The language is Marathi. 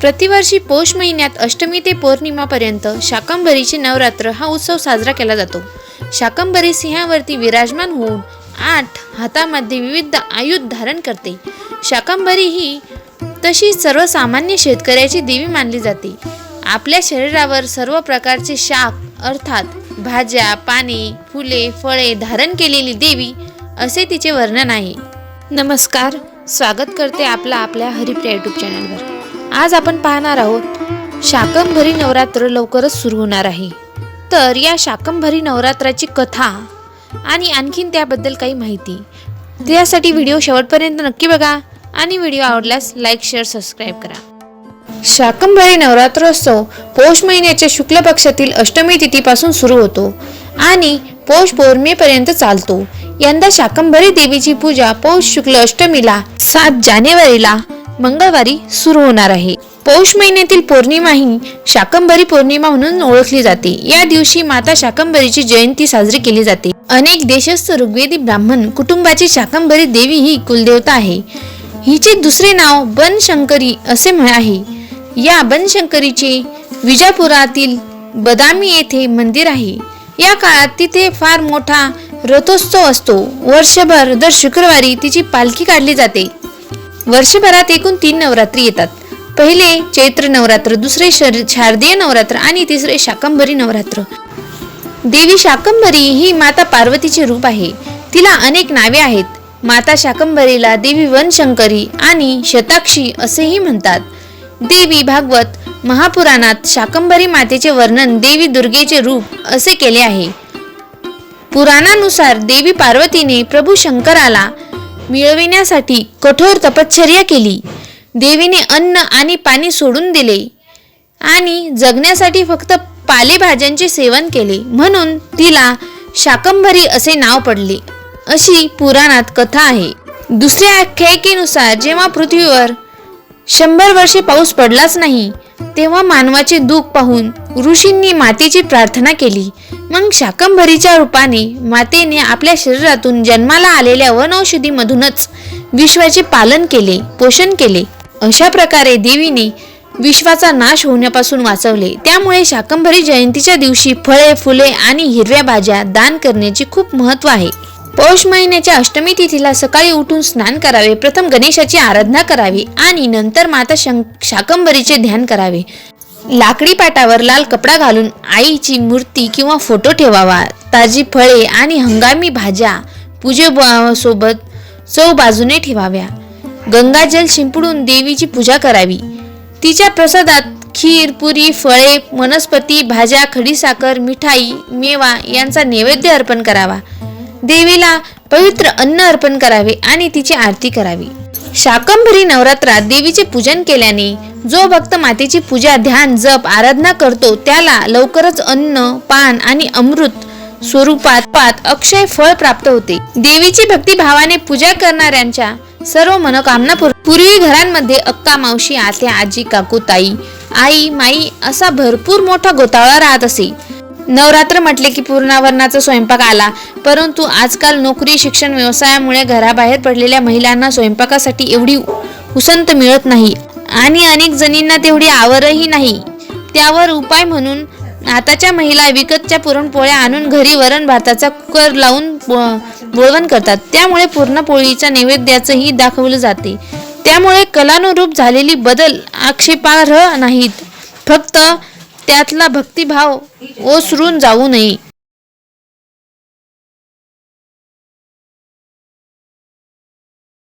प्रतिवर्षी पौष महिन्यात अष्टमी ते पौर्णिमापर्यंत शाकंभरीचे नवरात्र हा उत्सव साजरा केला जातो. शाकंभरी सिंहावरती विराजमान होऊन आठ हातामध्ये विविध आयुध धारण करते. शाकंभरी ही तशी सर्वसामान्य शेतकऱ्याची देवी मानली जाते. आपल्या शरीरावर सर्व प्रकारचे शाक अर्थात भाज्या पाने फुले फळे धारण केलेली देवी असे तिचे वर्णन आहे. नमस्कार. स्वागत करते आपला आपल्या हरिप्रिया यूट्यूब चॅनलवर आज आपण पाहणार आहोत शाकंभरी नवरात्र लवकरच सुरू होणार आहे. तर या शाकंभरी नवरात्राची कथा आणि आणखीन त्याबद्दल काही माहिती. त्यासाठी व्हिडिओ शेवटपर्यंत नक्की बघा आणि व्हिडिओ आवडल्यास लाईक शेअर सबस्क्राईब करा. शाकंभरी नवरात्रोत्सव पौष महिन्याच्या शुक्ल पक्षातील अष्टमी तिथीपासून सुरू होतो आणि पौष पौर्णिमेपर्यंत चालतो. यंदा शाकंभरी देवीची पूजा पौष शुक्ल अष्टमीला सात जानेवारीला मंगळवारी सुरू होणार आहे. पौष महिन्यातील पौर्णिमा ही शाकंभरी पौर्णिमा म्हणून ओळखली जाते. या दिवशी माता शाकंभरीची जयंती साजरी केली जाते. अनेक देशस्थ ऋग्वेदी ब्राह्मण कुटुंबाची शाकंभरी देवी ही कुलदेवता आहे. हिचे दुसरे नाव बनशंकरी असे आहे. या बनशंकरीचे विजापुरातील बदामी येथे मंदिर आहे. या काळात तिथे फार मोठा रथोत्सव असतो. वर्षभर दर शुक्रवारी तिची पालखी काढली जाते. वर्षभरात एकूण तीन नवरात्री येतात. पहिले चैत्र नवरात्र दुसरे शर- शारदीय नवरात्र आणि तिसरे शाकंभरी नवरात्र. देवी शाकंभरी ही माता पार्वतीचे रूप आहे. तिला अनेक नावे आहेत. माता शाकंभरीला देवी वनशंकरी आणि शताक्षी असेही म्हणतात. देवी भागवत महापुराणात शाकंभरी मातेचे वर्णन देवी दुर्गेचे रूप असे केले आहे. पुराणानुसार देवी पार्वतीने प्रभू शंकराला मिळविण्यासाठी कठोर तपश्चर्या केली. देवीने अन्न आणि पाणी सोडून दिले आणि जगण्यासाठी फक्त पालेभाज्यांचे सेवन केले. म्हणून तिला शाकंभरी असे नाव पडले. अशी पुराणात कथा आहे. दुसऱ्या आख्यायिकेनुसार जेव्हा पृथ्वीवर शंभर वर्षे पाऊस पडलाच नाही तेव्हा मानवाचे दुःख पाहून ऋषींनी मातेची प्रार्थना केली. मग शाकंभरीच्या रूपाने मातेने आपल्या शरीरातून जन्माला आलेल्या वनौषधीमधूनच विश्वाचे पालन केले पोषण केले. अशा प्रकारे देवीने विश्वाचा नाश होण्यापासून वाचवले. त्यामुळे शाकंभरी जयंतीच्या दिवशी फळे फुले आणि हिरव्या भाज्या दान करण्याचे खूप महत्त्व आहे. पौष महिन्याच्या अष्टमी तिथीला सकाळी उठून स्नान करावे प्रथम गणेशाची आराधना करावी आणि नंतर माता शं शाकंभरीचे ध्यान करावे. लाकडी पाटावर लाल कपडा घालून आईची मूर्ती किंवा फोटो ठेवावा. ताजी फळे आणि हंगामी भाज्या पूजेसोबत चौ बाजूने ठेवाव्या. गंगाजल शिंपडून देवीची पूजा करावी. तिच्या प्रसादात खीर पुरी फळे वनस्पती भाज्या खडीसाखर मिठाई मेवा यांचा नैवेद्य अर्पण करावा. देवीला पवित्र अन्न अर्पण करावे आणि तिची आरती करावी. शाकंभरी नवरात्रात देवीचे पूजन केल्याने जो भक्त मातेची पूजा ध्यान जप आराधना करतो त्याला लवकरच अन्न पान आणि अमृत स्वरूपात पात अक्षय फळ प्राप्त होते. देवीची भक्तिभावाने पूजा करणाऱ्यांच्या सर्व मनोकामना पूर्वी घरांमध्ये अक्का मावशी आत्या आजी काकू ताई आई माई असा भरपूर मोठा गोतावळा राहत असे. नवरात्र म्हटले की पूर्णावरणाचा स्वयंपाक आला. परंतु आजकाल नोकरी शिक्षण व्यवसायामुळे घराबाहेर पडलेल्या महिलांना स्वयंपाकासाठी एवढी उसंत मिळत नाही आणि अनेक जणींना तेवढी आवरही नाही. त्यावर उपाय म्हणून आताच्या महिला विकतच्या पुरणपोळ्या आणून घरी वरण भाताचा कुकर लावून ब- बोळवण करतात. त्यामुळे पूर्णपोळीच्या नैवेद्याचंही दाखवलं जाते. त्यामुळे कलानुरूप झालेली बदल आक्षेपार्ह नाहीत. फक्त त्यातला भक्तिभाव ओसरून जाऊ नये.